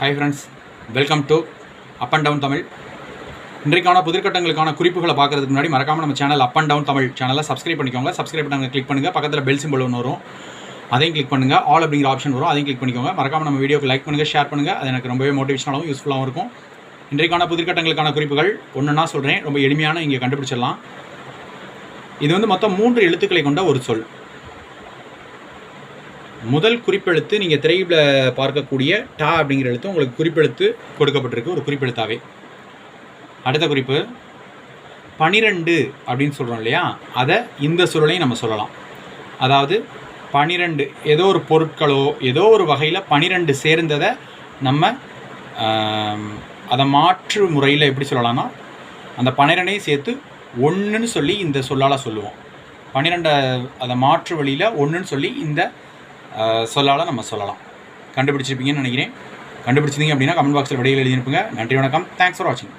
Hi friends welcome to up and down Tamil இன்றைக்கான புதிர்கட்டங்களுக்கான குறிப்புகளை பார்க்குறதுக்கு முன்னாடி மறக்காமல் நம்ம channel up and down Tamil சேனலை சப்ஸ்கிரைப் பண்ணிக்கோங்க. சப்ஸ்கிரைப் பண்ணி கிளிக் பண்ணுங்கள் பக்கத்தில் பெல் சிம்பிள் ஒன்று வரும். அதையும் கிளிக் பண்ணுங்கள் ஆல் அப்படிங்கிற ஆப்ஷன் வரும். அதையும் கிளிக் பண்ணிக்கோங்க. மறக்காம நம்ம வீடியோக்கு லைக் பண்ணுங்கள் ஷேர் பண்ணுங்கள் அது எனக்கு ரொம்பவே மோட்டிவேஷனாகவும் யூஸ்ஃபுல்லாகவும் இருக்கும். இன்றைக்கான புதிர்கட்டங்களுக்கான குறிப்புகள் ஒன்றுனா சொல்கிறேன் ரொம்ப எளிமையான இங்கே கண்டுபிடிச்சிடலாம். இது வந்து மொத்தம் மூன்று எழுத்துக்களை கொண்ட ஒரு சொல். முதல் குறிப்பெழுத்து நீங்கள் திரையில் பார்க்கக்கூடிய டா அப்படிங்கிற எழுத்து உங்களுக்கு குறிப்பெழுத்து கொடுக்கப்பட்டிருக்கு ஒரு குறிப்பெழுத்தாவே. அடுத்த குறிப்பு பனிரெண்டு அப்படின்னு சொல்கிறோம் இல்லையா? அதை இந்த சுருளையும் நம்ம சொல்லலாம். அதாவது பனிரெண்டு ஏதோ ஒரு பொருட்களோ ஏதோ ஒரு வகையில் பனிரெண்டு சேர்ந்ததை நம்ம அதை மாற்று முறையில் எப்படி சொல்லலாம்னா அந்த பன்னிரெண்டையும் சேர்த்து ஒன்றுன்னு சொல்லி இந்த சொல்லால் சொல்லுவோம். பன்னிரெண்டை அதை மாற்று வழியில் ஒன்றுன்னு சொல்லி இந்த சொல்லால் நம்ம சொல்லலாம். கண்டுபிடிச்சிருப்பீங்கன்னு நினைக்கிறேன். கண்டுபிடிச்சிருந்தீங்க அப்படின்னா கமெண்ட் பாக்ஸில் வெளியில் எழுதி நன்றி வணக்கம். தேங்க்ஸ் ஃபார் வாட்சிங்